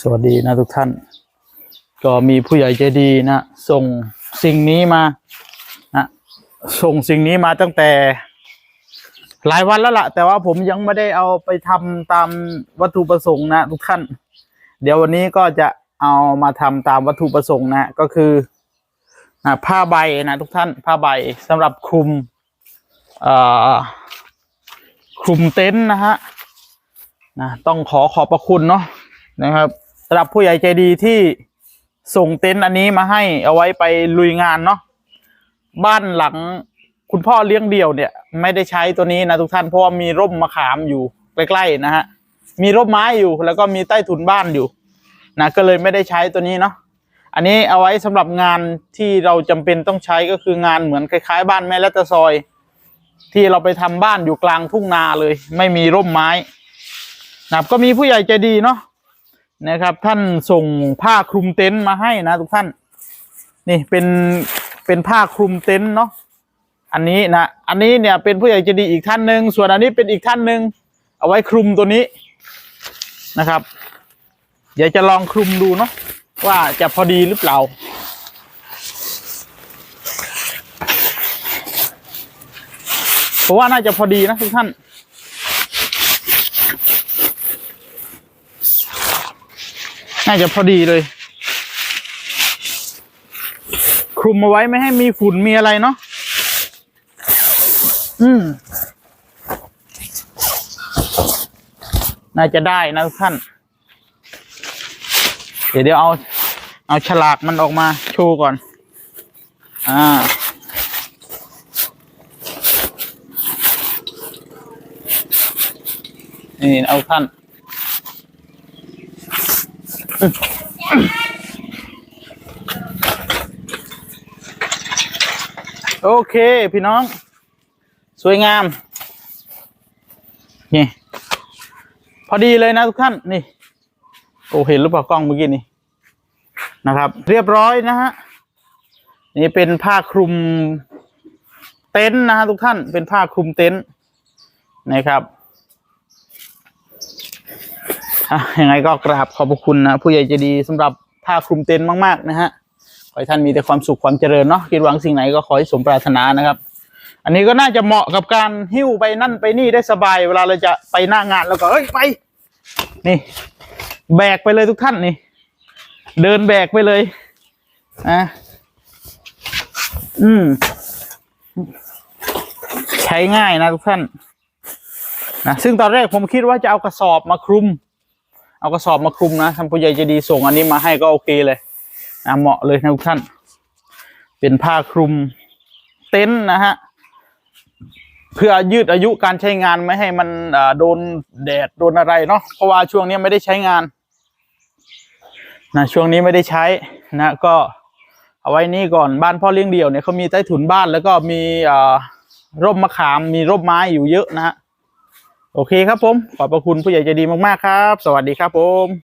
สวัสดีนะทุกท่าน ก็มีผู้ใหญ่ใจดีนะส่งสิ่งนี้มานะส่งสิ่งนี้มาตั้งแต่ หลายวันแล้วล่ะ แต่ว่าผมยังไม่ได้เอาไปทำตามวัตถุประสงค์นะทุกท่าน เดี๋ยววันนี้ก็จะเอามาทำตามวัตถุประสงค์นะก็คือผ้าใบนะทุกท่านผ้าใบสำหรับคลุมคลุมเต็นท์นะฮะนะต้องขอขอบพระคุณเนาะ นะครับสำหรับผู้ใหญ่ใจดีที่ส่งเต็นท์อันนี้มาให้เอาไว้ไปลุยงานเนาะบ้านหลังคุณพ่อเลี้ยงเดี่ยวเนี่ย ไม่ได้ใช้ตัวนี้นะทุกท่านเพราะว่ามีร่มมะขามอยู่ใกล้ๆนะฮะมีร่มไม้อยู่แล้วก็มีใต้ถุนบ้านอยู่นะก็เลยไม่ได้ใช้ตัวนี้เนาะอันนี้เอาไว้สำหรับงานที่เราจำเป็นต้องใช้ก็คืองานเหมือนคล้ายๆ บ้านแม่และตะซอย ที่เราไปทำบ้านอยู่กลางทุ่งนาเลย ไม่มีร่มไม้นะครับก็มีผู้ใหญ่ใจดีเนาะ นะครับ ท่านส่งผ้าคลุมเต็นท์มาให้นะทุกท่าน นี่เป็นเป็นผ้าคลุมเต็นท์เนาะอันนี้นะอันนี้เนี่ยเป็นผู้ใหญ่ใจดีอีกท่านหนึ่งส่วนอันนี้เป็นอีกท่านหนึ่งเอาไว้คลุมตัวนี้นะครับเดี๋ยวจะลองคลุมดูเนาะว่าจะพอดีหรือเปล่าผมว่าน่าจะพอดีนะทุกท่าน น่าจะพอดีเลย คลุมเอาไว้ไม่ให้มีฝุ่นมีอะไรเนาะอืม น่าจะได้นะทุกท่าน เดี๋ยวเดี๋ยวเอา เอาฉลากมันออกมาโชว์ก่อน อ่านี่เอาท่าน โอเค พี่น้อง สวยงาม นี่ พอดีเลยนะทุกท่าน นี่ โอ้เห็นรือเปกล้องเมื่อกี้นี่ นะครับ เรียบร้อยนะฮะ นี่เป็นผ้าคลุมเต็นท์นะฮะทุกท่าน เป็นผ้าคลุมเต็นท์นะครับ ยังไงก็กราบขอบพระคุณนะผู้ใหญ่ใจดีสำหรับผ้าคลุมเต็นท์มากๆนะฮะขอให้ท่านมีแต่ความสุขความเจริญเนาะคิดหวังสิ่งไหนก็ขอให้สมปรารถนานะครับ อันนี้ก็น่าจะเหมาะกับการหิ้วไปนั่นไปนี่ได้สบาย เวลาเราจะไปหน้างานแล้วก็เอ้ยไปนี่ แบกไปเลยทุกท่านนี่ เดินแบกไปเลยอะอืม ใช้ง่ายนะทุกท่านนะซึ่งตอนแรกผมคิดว่าจะเอากระสอบมาคลุม เอากระสอบมาคลุมนะท่านผู้ใหญ่จะดีส่งอันนี้มาให้ก็โอเคเลยนะเหมาะเลยนะทุกท่าน เป็นผ้าคลุมเต็นท์นะฮะเพื่อยืดอายุการใช้งานไม่ให้มันโดนแดดโดนอะไรเนาะเพราะว่าช่วงนี้ไม่ได้ใช้งานนะช่วงนี้ไม่ได้ใช้นะก็เอาไว้นี่ก่อนบ้านพ่อเลี้ยงเดี่ยวเนี่ยเขามีใต้ถุนบ้านแล้วก็มีร่มมะขามมีร่มไม้อยู่เยอะนะฮะ โอเคครับผม ขอบพระคุณผู้ใหญ่ใจดีมากๆครับ สวัสดีครับผม